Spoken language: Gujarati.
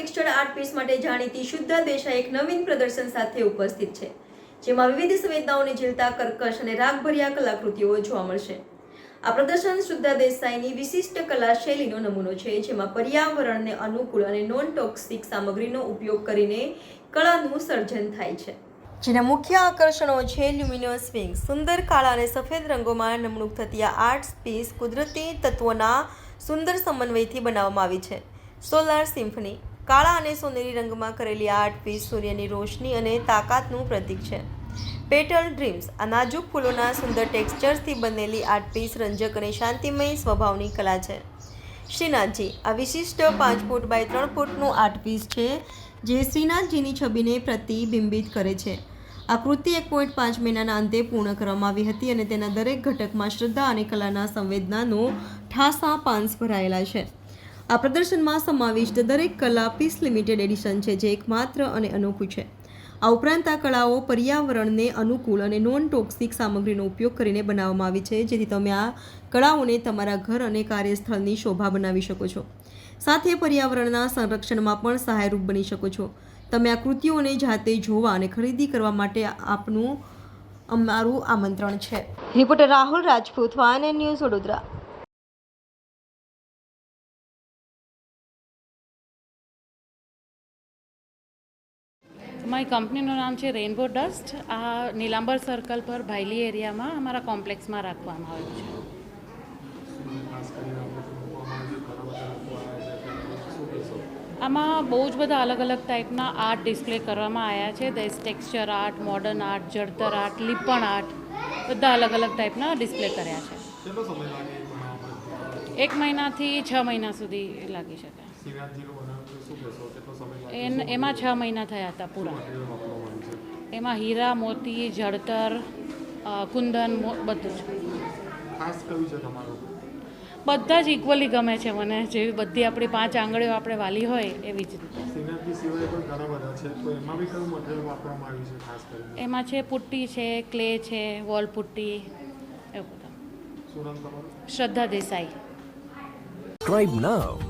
આર્ટ પીસ માટે જાણીતી શુદ્ધા દેસાઈ એક નવીન પ્રદર્શન સાથે ઉપસ્થિત છે, જેમાં વિવિધ સંવેદનાઓને ઝીલતા કર્કશ અને રાગભર્યા કલાકૃતિઓ જોવા મળશે. આ પ્રદર્શન શુદ્ધા દેસાઈની વિશિષ્ટ કલા શૈલીનો નમૂનો છે, જેમાં પર્યાવરણને અનુકૂળ અને નોન ટોક્સિક સામગ્રીનો ઉપયોગ કરીને કળાનું સર્જન થાય છે. જેના મુખ્ય આકર્ષણો છે લ્યુમિનસ વિંગ સુંદર કાળા અને સફેદ રંગોમાં નમણૂક થતી આ આર્ટ પીસ કુદરતી તત્વોના સુંદર સમન્વયથી બનાવવામાં આવી છે. સોલાર સિમ્ફની કાળા અને સોનેરી રંગમાં કરેલી આ આર્ટ પીસ સૂર્યની રોશની અને તાકાતનું પ્રતીક છે. પેટલ ડ્રીમ્સ આ નાજુક ફૂલોના સુંદર ટેક્સચર્સથી બનેલી આર્ટ પીસ રંજક અને શાંતિમય સ્વભાવની કલા છે. શ્રીનાથજી, આ વિશિષ્ટ પાંચ ફૂટ બાય ત્રણ ફૂટનું આર્ટ પીસ છે જે શ્રીનાથજીની છબીને પ્રતિબિંબિત કરે છે. આ કૃતિ એક પોઈન્ટ પાંચ મહિનાના અંતે પૂર્ણ કરવામાં આવી હતી અને તેના દરેક ઘટકમાં શ્રદ્ધા અને કલાના સંવેદનાનો ઠાસા પાંસ ભરાયેલા છે. આ પ્રદર્શનમાં સમાવિષ્ટ દરેક કલા પીસ લિમિટેડ એડિશન છે, જે એકમાત્ર અને અનોખું છે. આ ઉપરાંત આ કળાઓ પર્યાવરણને અનુકૂળ અને નોન ટોક્સિક સામગ્રીનો ઉપયોગ કરીને બનાવવામાં આવી છે, જેથી તમે આ કળાઓને તમારા ઘર અને કાર્યસ્થળની શોભા બનાવી શકો છો. સાથે પર્યાવરણના સંરક્ષણમાં પણ સહાયરૂપ બની શકો છો. તમે આ કૃતિઓને જાતે જોવા અને ખરીદી કરવા માટે આપનું અમારું આમંત્રણ છે. Reporter Rahul Rajput, van news Vadodara. મારી કંપનીનું નામ છે રેઇનબો ડસ્ટ આ નીલાંબર સર્કલ પર ભાયલી એરિયામાં અમારા કોમ્પ્લેક્સમાં રાખવામાં આવ્યું છે. આમાં બહુ જ બધા અલગ અલગ ટાઈપના આર્ટ ડિસ્પ્લે કરવામાં આવ્યા છે. દેસ ટેક્સચર આર્ટ મોડર્ન આર્ટ જળતર આર્ટ લીપણ આર્ટ બધા અલગ અલગ ટાઈપના ડિસ્પ્લે કર્યા છે. એક મહિનાથી છ મહિના સુધી લાગી શકે. એન એમાં છ મહિના થયા હતા પૂરા. એમાં હીરા મોતી જળતર કુંદન મો- બધું જ. ખાસ કયું છે તમારું? બધા જ ઇક્વલી ગમે છે મને. જેવી બધી આપણી પાંચ આંગળીઓ આપણે વાલી હોય એવી જ રીતે. શ્રીનાથજી સિવાય પણ ઘણા બધા છે. તો એમાં છે ખાસ કરીને? એમાં છે પુટ્ટી છે ક્લે છે વોલ પુટ્ટી એવું બધું. શ્રદ્ધા દેસાઈ. Subscribe now.